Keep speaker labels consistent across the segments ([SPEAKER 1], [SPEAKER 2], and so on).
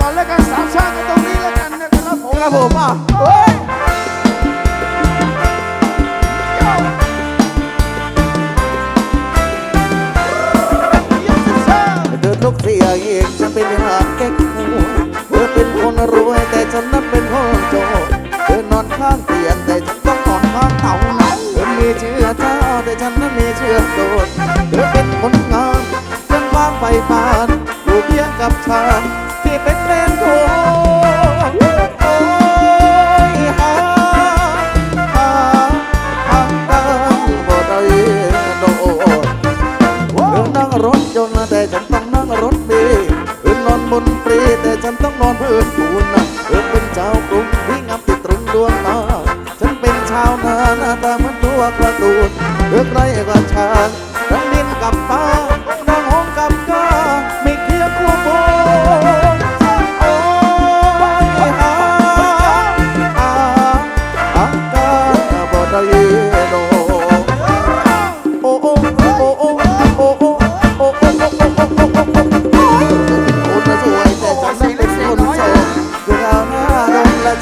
[SPEAKER 1] ตอนแรกกันสามชาตินตรงนี้แล้วกันนะครับผม
[SPEAKER 2] ครับผมอะ
[SPEAKER 1] ย
[SPEAKER 2] เดินลูกเสียเองฉันเป็นหาแก๊กหัวเธอเป็นคนรวยแต่ฉันนั้นเป็นคนจนเธอนอนข้างเตียงแต่ฉันต้องนอนข้างเต่าเธอมีเชื้อเจ้าแต่ฉันนั้นมีเชื้อโดดเธอเป็นคนงามเป็นควางไปฟานอยู่เพียงกับฉัน สิไปแปลงโทโอยหาหาหาทางบ่ได้โดดเออนั่งรถยนต์แต่ฉันต้องนั่งรถมล์เอื่นอนบนเรย์แต่ฉันต้องนอนพื่นปูนเอื่นเป็นเจ้ากรุงที่งามติตรึงดวงตาฉันเป็นชาวนาน้าตามันตัวกระตูนเลือใครกว่าชาน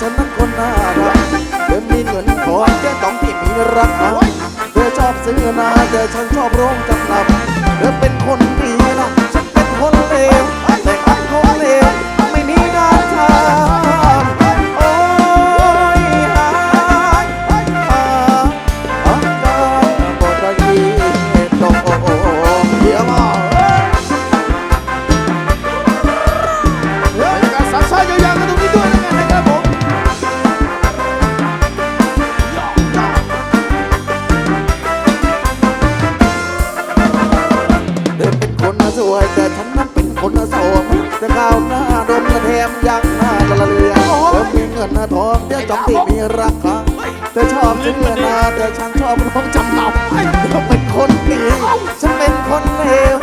[SPEAKER 2] ฉันนั้นคนน่ารักเธอมีเงินทองเธอต้องที่มีราคาเธอชอบซื้อนาแต่ฉันชอบรองจำนำเธอ รักเขาเธอชอบเสื้อนาแต่ฉันชอ
[SPEAKER 1] บร้องจำเนาเรา
[SPEAKER 2] เป็นคนดีฉันเป็นคนเลว